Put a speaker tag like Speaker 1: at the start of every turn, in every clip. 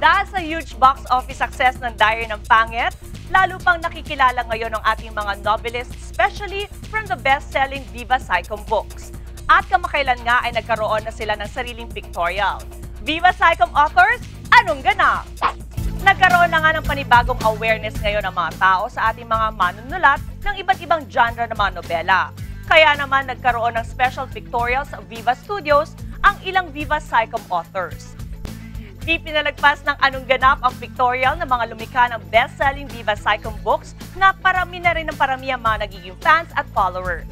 Speaker 1: Dahil sa huge box office success ng Diary ng Pangit, lalo pang nakikilala ngayon ang ating mga novelists, especially from the best-selling Viva Psychom books. At kamakailan nga ay nagkaroon na sila ng sariling pictorial. Viva Psychom authors, anong ganap? Nagkaroon na nga ng panibagong awareness ngayon ng mga tao sa ating mga manunulat ng iba't ibang genre ng mga nobela. Kaya naman nagkaroon ng special pictorials sa Viva Studios ang ilang Viva Psychom authors. Di pinalagpas ng anong ganap ang pictorial ng mga lumikha ng best-selling Viva Psychom books na parami na rin ng parami ang mga nagiging fans at followers.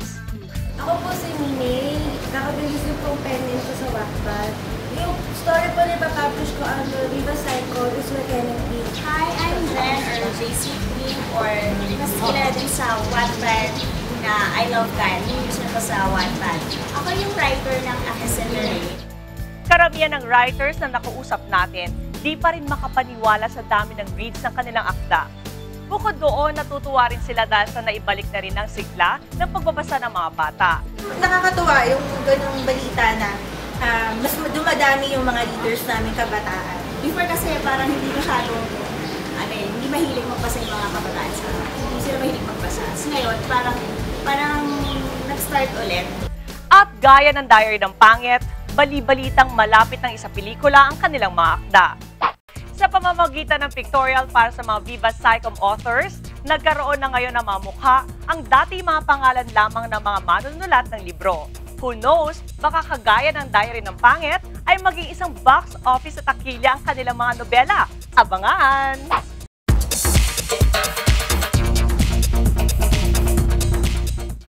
Speaker 2: Ako po si Mine. Nakabilis yung pong pen name ko sa Wattpad. Yung story po na ipapublish ko ang Viva Psycho is with Kenneth B.
Speaker 3: Hi, I'm Ren or JC Queen or mas kilala din sa Wattpad na I Love God. Yung user ko sa Wattpad. Ako yung writer ng Akesenary.
Speaker 1: Karamihan ng writers na nakuusap natin, di pa rin makapaniwala sa dami ng reads ng kanilang akda. Bukod doon, natutuwa rin sila dahil sa naibalik na rin ng sigla ng pagbabasa ng mga bata.
Speaker 2: Nakakatuwa yung ganung balita na ah, mas dumadami yung mga leaders namin kabataan.
Speaker 3: Before kasi parang hindi masyado, ano eh, hindi mahilig magbasa yung mga kabataan sa hindi sila mahilig magbasa. So ngayon, parang nag-start ulit.
Speaker 1: At gaya ng Diary ng Pangit, bali-balitang malapit ng isa pelikula ang kanilang mga. Sa pamamagitan ng pictorial para sa mga Viva Psychom authors, nagkaroon na ngayon ng mga mukha ang dati mga pangalan lamang ng mga manunulat ng libro. Who knows, baka kagaya ng Diary ng Pangit ay maging isang box office at takilya ang kanilang mga nobela. Abangan!